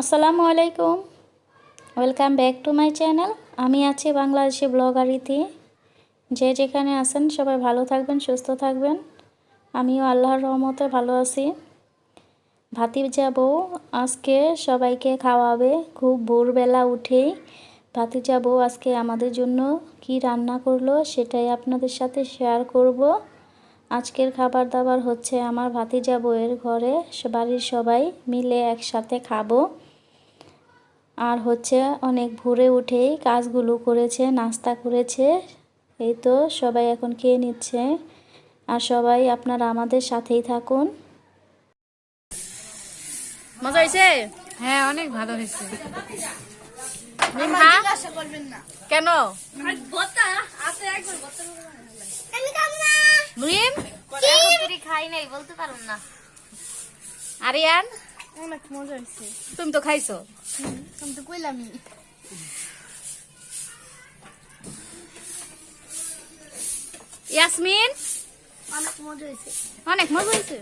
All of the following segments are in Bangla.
আসসালামু আলাইকুম। Welcome back to my channel আমি আছি বাংলাদেশি ব্লগারিতে যে যেখানে আছেন সবাই ভালো থাকবেন, সুস্থ থাকবেন। আমিও আল্লাহর রহমতে ভালো আছি। ভাতিজা বউ আজকে সবাইকে খাওয়াবে। খুব ভোরবেলা উঠেই ভাতি বউ আজকে আমাদের জন্য কি রান্না করল সেটাই আপনাদের সাথে শেয়ার করব। আজকের খাবার দাবার হচ্ছে আমার ভাতিজা বউয়ের ঘরে। বাড়ির সবাই মিলে একসাথে খাব। আর হচ্ছে অনেক ভোরে উঠেই কাজগুলো করেছে নাস্তা করেছে। এই তো সবাই এখন খেয়ে নিচ্ছে। আর সবাই আপনারা আমাদের সাথেই থাকুন। মজা হয়েছে? হ্যাঁ অনেক ভালো হয়েছে। কেন? খাই নাই বলতে পারুন না। আরিয়ান? অনেক মজা হয়েছে। তুমি তো খাইছো? আমি তো কইলামই। ইয়াসমিন? অনেক মজা হয়েছে। অনেক মজা হয়েছে?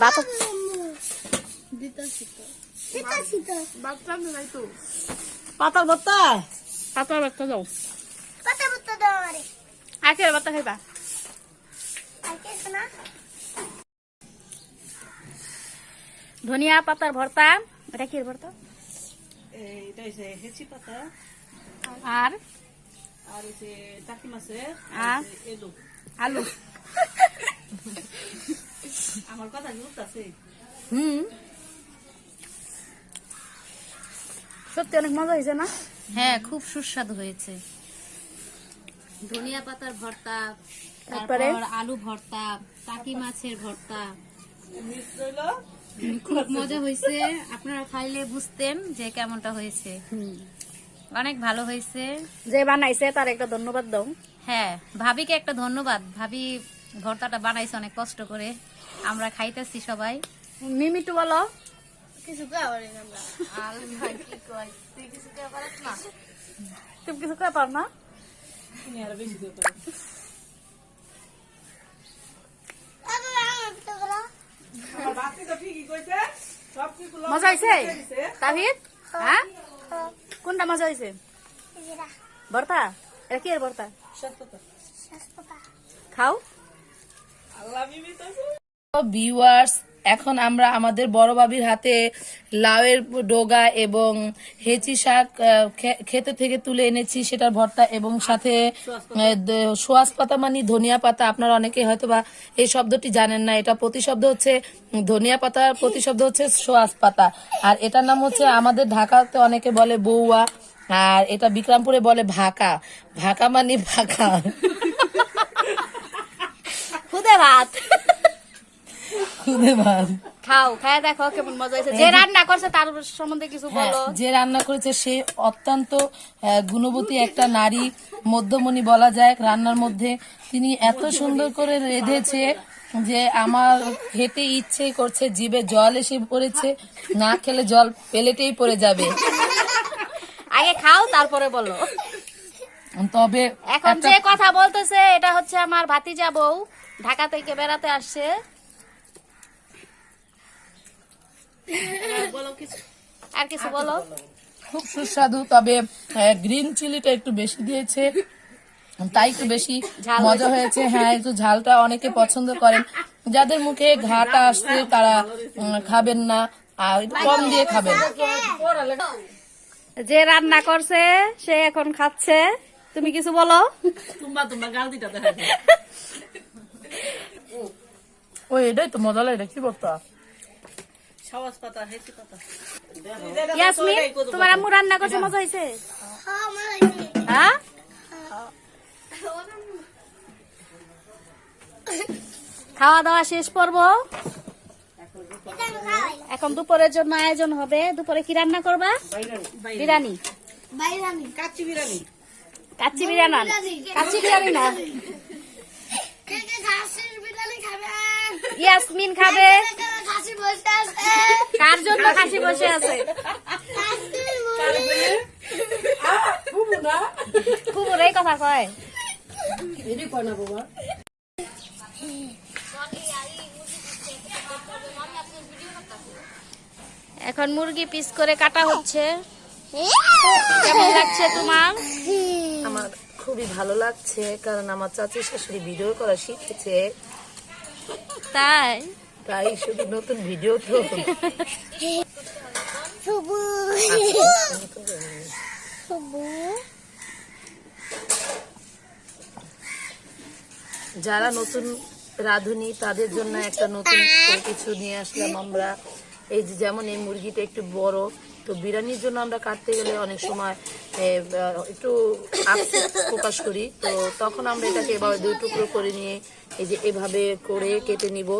বাত দিতাছি তো। দিতাছি নাই তো। পাতার ভর্তা? পাতার ভর্তা যাও পাতা পাতা দাও আরে আখের ভর্তা খাইবা? ধনিয়া পাতার ভর্তা এটা কি ভর্তা? আর? আলু। আমার কথা গুরুত্ব আছে হুম। সত্যি অনেক মজা হয়েছে না? হ্যাঁ খুব সুস্বাদু হয়েছে। ধনিয়া পাতার ভর্তা তারপরে? আলু ভর্তা টাকি মাছের ভর্তা। খুব মজা হয়েছে। আপনারা খাইলে বুঝতেন যে কেমনটা হয়েছে। অনেক ভালো হয়েছে। যে বানাইছে তার একটা ধন্যবাদ দাও। হ্যাঁ ভাবিকে একটা ধন্যবাদ। ভাবি ভর্তাটা বানাইছে অনেক কষ্ট করে। আমরা খাইতেছি সবাই। মিমিটু বলো। কিছু তুমি কিছু না কিনে আর বেশি দিতে আমার বাপি তো ঠিকই কইছে সব কিছু লবণ মজা হয়েছে। তাহিদ? হ্যাঁ? কোনটা মজা হয়েছে ভর্তা? এটা কি এর ভর্তা। খাও। বিওয়ার্স ভিউয়ার্স এখন আমরা আমাদের বড় বাবির হাতে লাউয়ের ডোগা এবং হেঁচি শাক খেতে থেকে তুলে এনেছি সেটার ভর্তা এবং সাথে সোয়াস পাতা মানে ধনিয়া পাতা। আপনারা অনেকে হয়তো বা এই শব্দটি জানেন না। এটা প্রতিশব্দ হচ্ছে ধনিয়া পাতার প্রতিশব্দ হচ্ছে সোয়াস পাতা। আর এটার নাম হচ্ছে আমাদের ঢাকাতে অনেকে বলে বউয়া আর এটা বিক্রমপুরে বলে ভাকা। ভাকা মানে ভাকা। খুদে ভাত। খুদে ভাত খাও খায় দেখো কেমন মজা হয়েছে। যে রান্না করছে তার সম্বন্ধে কিছু হ্যাঁ, বলো। যে রান্না করেছে সে অত্যন্ত গুণবতী একটা নারী। মধ্যমণি বলা যায় রান্নার মধ্যে। তিনি এত সুন্দর করে রেঁধেছে যে আমার খেতে ইচ্ছে করছে জিভে জল এসে পড়েছে। না খেলে জল পেলেটেই পড়ে যাবে। আগে খাও তারপরে বলো। তবে এখন যে কথা বলতেছে এটা হচ্ছে আমার ভাতিজা বউ। ঢাকা থেকে বেড়াতে আসছে। আর কিছু বলো? খুব সুস্বাদু তবে গ্রিন চিলিটা একটু বেশি দিয়েছে তাই একটু বেশি মজা হয়েছে। হ্যাঁ একটু ঝালটা অনেকে পছন্দ করেন। যাদের মুখে ঘাটা আসছে তারা খাবেন না আর কম দিয়ে খাবেন। যে রান্না করছে সে এখন খাচ্ছে। তুমি কিছু বলো। ওই এটাই তো মজা লাগে কি বলতো সাওয়াজ পাতা হেঁচি পাতা ইয়াসমিন তোমার আম্মু রান্না করছে মজা হয়েছে? হ্যাঁ হ্যাঁ? খাওয়া দাওয়া শেষ পর্ব। এখন দুপুরের জন্য আয়োজন হবে। দুপুরে কি রান্না করবা? বিরিয়ানি। কাচ্চি বিরিয়ানি। কাচ্চি বিরিয়ানি না। কাচ্চি বিরিয়ানি না। ইয়াসমিন খাবে। বসে আছে। কার জন্য খাসি বসে আছে? কথা কয়। কয় না বাবা এখন মুরগি পিস করে কাটা হচ্ছে। কেমন লাগছে তোমার? আমার খুবই ভালো লাগছে কারণ আমার চাচি শাশুড়ি ভিডিও করা শিখেছে। তাই? তাই শুধু নতুন ভিডিও তো। যারা নতুন রাঁধুনি, তাদের জন্য একটা নতুন কিছু নিয়ে আসলাম আমরা। এই যে যেমন এই মুরগিটা একটু বড়, তো বিরিয়ানির জন্য আমরা কাটতে গেলে অনেক সময় একটু প্রকাশ করি। তো তখন আমরা এটাকে এভাবে দুই টুকরো করে নিয়ে এই যে এভাবে করে কেটে নিব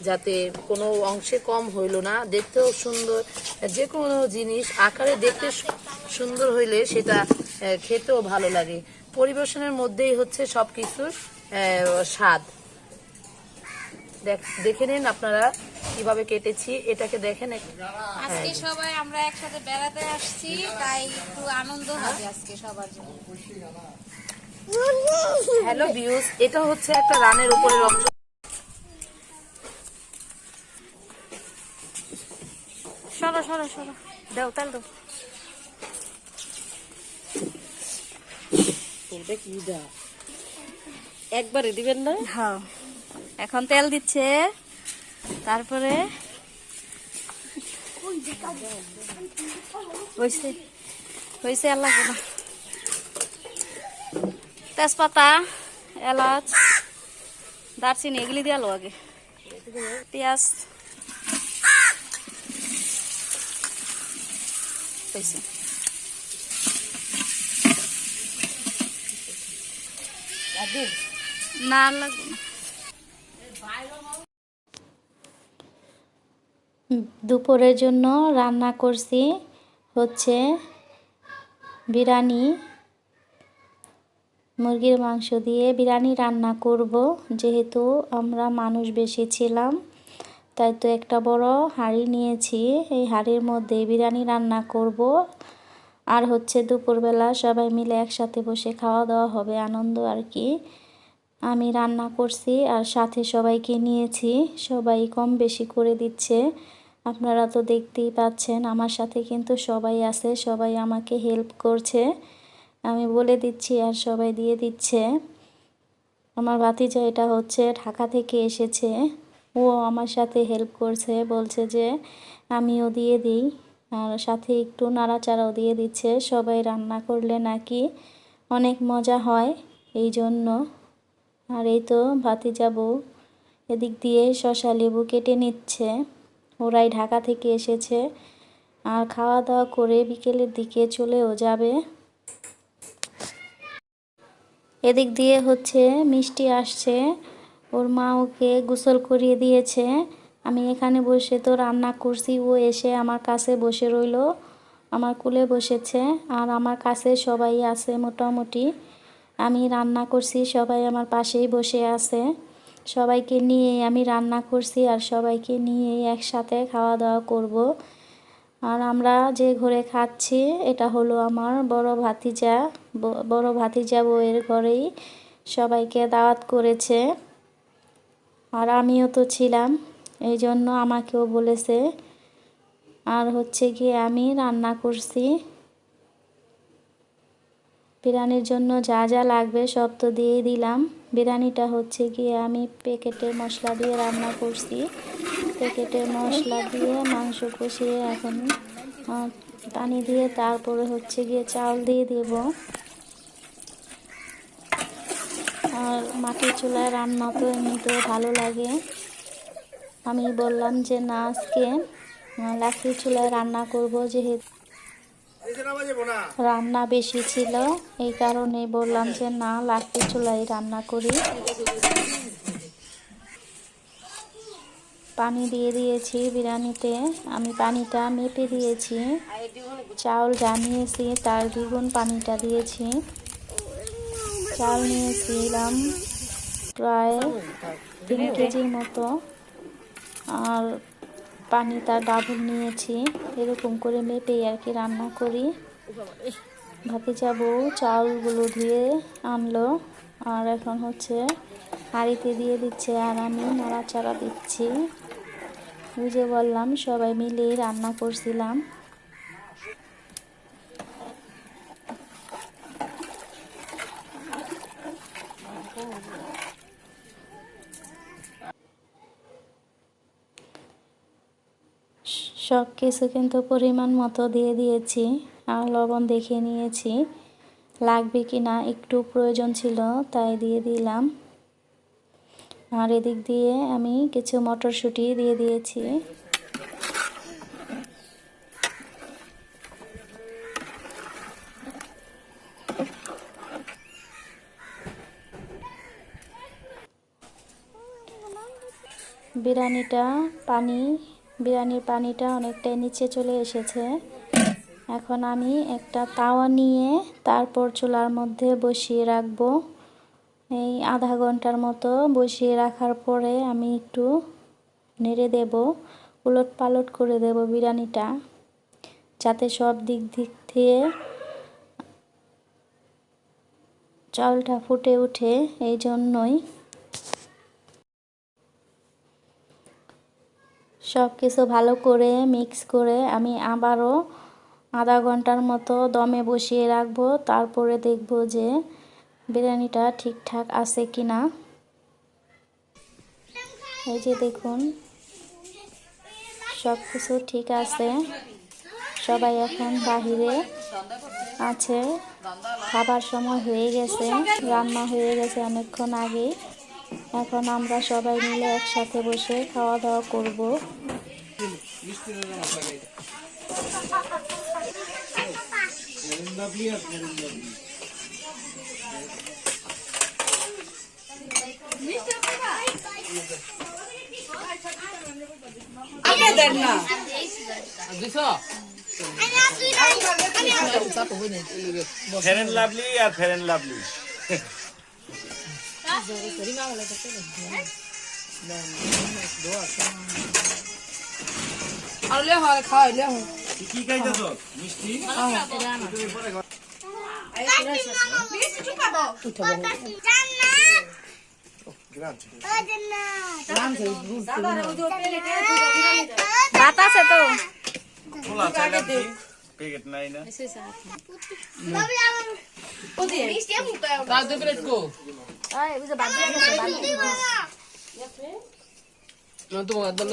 যাতে কোনো অংশে কম হইল না। দেখতেও সুন্দর যে কোনো জিনিস আকারে দেখতে সুন্দর হইলে সেটা খেতেও ভালো লাগে। পরিবেশনের মধ্যেই হচ্ছে সবকিছুর আহ, স্বাদ। দেখ- দেখে নিন আপনারা কীভাবে কেটেছি এটাকে দেখেন আজকে সবাই আমরা একসাথে বেড়াতে আসছি তাই একটু আনন্দ হবে আজকে সবার জন্য। হ্যালো ভিউজ এটা হচ্ছে একটা রানের উপরের অংশ। সরো সরো সরো। দাও তাল দাও। একবারে দিবেন না? হ্যাঁ। এখন তেল দিচ্ছে। তারপরে হয়েছে হয়েছে না তেজপাতা এলাচ দারচিনি এগুলি দিয়ে আলো আগে। পেঁয়াজ। দুপুরের জন্য রান্না করছি হচ্ছে বিরিয়ানি মুরগির মাংস দিয়ে বিরিয়ানি রান্না করব। যেহেতু আমরা মানুষ বেশি ছিলাম, তাই তো একটা বড় হাঁড়ি নিয়েছি। এই হাঁড়ির মধ্যে বিরিয়ানি রান্না করব। আর হচ্ছে দুপুরবেলা সবাই মিলে একসাথে বসে খাওয়া দাওয়া হবে, আনন্দ আর কি। আমি রান্না করছি আর সাথে সবাইকে নিয়েছি। সবাই কম বেশি করে দিচ্ছে। আপনারা তো দেখতেই পাচ্ছেন, আমার সাথে কিন্তু সবাই আছে, সবাই আমাকে হেল্প করছে। আমি বলে দিচ্ছি আর সবাই দিয়ে দিচ্ছে। আমার ভাতিজা এটা হচ্ছে ঢাকা থেকে এসেছে। ও আমার সাথে হেল্প করছে, বলছে যে আমিও দিয়ে দিই। আর সাথে একটু নাড়াচাড়াও দিয়ে দিচ্ছে। সবাই রান্না করলে নাকি অনেক মজা হয় এই জন্য আর এই তো ভাতিজা বউ এদিক দিয়ে শশা লেবু কেটে নিচ্ছে। ওরাই ঢাকা থেকে এসেছে। আর খাওয়া দাওয়া করে বিকেলের দিকে চলেও যাবে। এদিক দিয়ে হচ্ছে মিষ্টি আসছে। ওর মা ওকে গোসল করিয়ে দিয়েছে। আমি এখানে বসে তো রান্না করছি, ও এসে আমার কাছে বসে রইল, আমার কুলে বসেছে। আর আমার কাছে সবাই আছে মোটামুটি। আমি রান্না করছি, সবাই আমার পাশেই বসে আছে। সবাইকে নিয়ে আমি রান্না করছি আর সবাইকে নিয়ে একসাথে খাওয়া দাওয়া করব। আর আমরা যে ঘরে খাচ্ছি, এটা হলো আমার বড় ভাতিজা। বড় ভাতিজা বউয়ের ঘরেই সবাইকে দাওয়াত করেছে। আর আমিও তো ছিলাম এই জন্য আমাকেও বলেছে। আর হচ্ছে গিয়ে আমি রান্না করছি। বিরিয়ানির জন্য যা যা লাগবে সব তো দিয়ে দিলাম। বিরিয়ানিটা হচ্ছে গিয়ে আমি প্যাকেটে মশলা দিয়ে রান্না করছি। প্যাকেটের মশলা দিয়ে মাংস কষিয়ে এখন পানি দিয়ে তারপরে হচ্ছে গিয়ে চাউল দিয়ে দেব। আর মাটির চুলায় রান্না তো এমনিতেও ভালো লাগে। আমি বললাম যে না আজকে আহ, লাকড়ির চুলায় রান্না করব যেহেতু রান্না বেশি ছিল এই কারণে বললাম যে না লাকড়ি চুলায় রান্না করি। পানি দিয়ে দিয়েছি বিরিয়ানিতে। আমি পানিটা মেপে দিয়েছি। চাউল জানিয়েছি তার দ্বিগুণ পানিটা দিয়েছি। চাল নিয়েছিলাম প্রায় তিন কেজির মতো। আর পানি তার ডাবল নিয়েছি। এরকম করে মেপেই আর কি রান্না করি। ভাতে যাব চাউলগুলো ধুয়ে আনলো। আর এখন হচ্ছে হাঁড়িতে দিয়ে দিচ্ছে আর আমি নাড়াচাড়া দিচ্ছি। ওই যে বললাম, সবাই মিলে রান্না করছিলাম। সব কিছু কিন্তু পরিমাণ মতো দিয়ে দিয়েছি, আর লবণ দেখে নিয়েছি। লাগবে কি না একটু প্রয়োজন ছিল, তাই দিয়ে দিলাম। আর এদিক দিয়ে আমি কিছু মটরশুঁটি দিয়ে দিয়েছি। বিরিয়ানিটা পানি, বিরিয়ানির পানিটা অনেকটাই নিচে চলে এসেছে। এখন আমি একটা তাওয়া নিয়ে তারপর চুলার মধ্যে বসিয়ে রাখব। এই আধা ঘণ্টার মতো বসিয়ে রাখার পরে আমি একটু নেড়ে দেব, উলট পালট করে দেব বিরিয়ানিটা, যাতে সব দিক দিক থেকে চালটা ফুটে ওঠে এই জন্যই সব কিছু ভালো করে মিক্স করে আমি আবারও আধা ঘণ্টার মতো দমে বসিয়ে রাখব, তারপরে দেখব যে বিরিয়ানিটা ঠিকঠাক আছে কি না এই যে দেখুন সব কিছু ঠিক আছে। সবাই এখন বাহিরে আছে। খাবার সময় হয়ে গেছে, রান্না হয়ে গেছে অনেকক্ষণ আগে। এখন আমরা সবাই মিলে একসাথে বসে খাওয়া দাওয়া করব আপনি দেন না। ফেরেন লাভলি আর ফেরেন লাভলি আর লে হয় খাওয়াই লে হয় কি খাইতেছ? মিষ্টি? ভাত আছে তো? প্যাকেট নাই না। তার দুই প্লেট কো। না তো আদল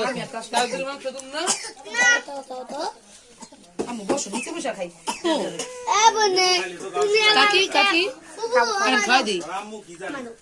তার দুই মাত্র তুমি না আমি বসো নিচে বসে খাই। কাকি কাকি? আমি খাই দিই আম্মু কি জানে ডাক্তার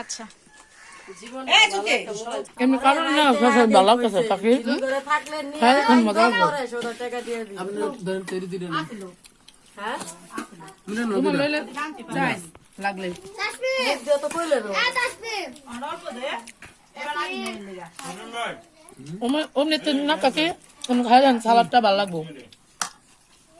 আচ্ছা। এমনি কারণ না কাছে মজা আপনি ধরেন তৈরি দিলেন। হ্যাঁ? তোমার লইলে যাই লাগলে। তাসমি তো কইলে না কাকি কোন খাই সালাদটা ভালো লাগবো আমি তো গায়ে লাগাইছিলাম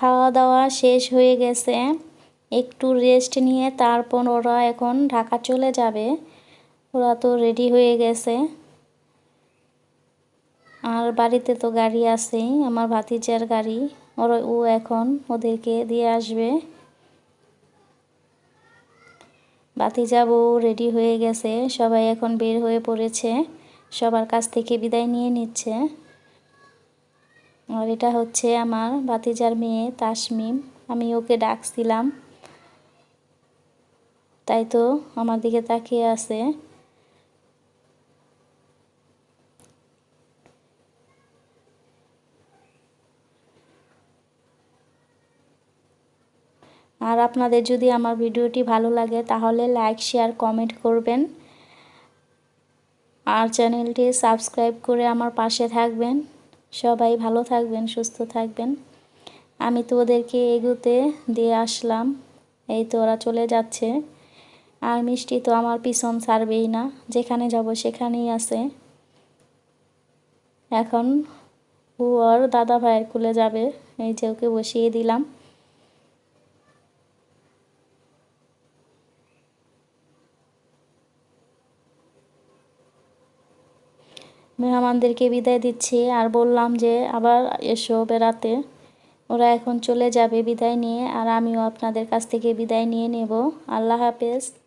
খাওয়া দাওয়া শেষ হয়ে গেছে। একটু রেস্ট নিয়ে তারপর ওরা এখন ঢাকা চলে যাবে। ওরা তো রেডি হয়ে গেছে। আর বাড়িতে তো গাড়ি আছেই, আমার ভাতিজার গাড়ি। ওরা, ও এখন ওদেরকে দিয়ে আসবে। ভাতিজা বউ রেডি হয়ে গেছে, সবাই এখন বের হয়ে পড়েছে। সবার কাছ থেকে বিদায় নিয়ে নিচ্ছে। আর এটা হচ্ছে আমার ভাতিজার মেয়ে তাসমিম। আমি ওকে ডাকছিলাম। তাই তো আমার দিকে তাকিয়ে আছে। আর আপনাদের যদি আমার ভিডিওটি ভালো লাগে, তাহলে লাইক শেয়ার কমেন্ট করবেন। আর চ্যানেলটি সাবস্ক্রাইব করে আমার পাশে থাকবেন। সবাই ভালো থাকবেন, সুস্থ থাকবেন। আমি তো ওদেরকে এগুতে দিয়ে আসলাম। এই তো ওরা চলে যাচ্ছে। আর মিষ্টি তো আমার পিছন ছাড়বেই না। যেখানে যাব সেখানেই আছে। এখন ও ওর দাদা ভাইয়ের কুলে যাবে। এই যে ওকে বসিয়ে দিলাম। মেহমানদেরকে বিদায় দিচ্ছি। আর বললাম যে, আবার এসো বেড়াতে। ওরা এখন চলে যাবে বিদায় নিয়ে, আর আমিও আপনাদের কাছ থেকে বিদায় নিয়ে নেব। আল্লাহ হাফেজ।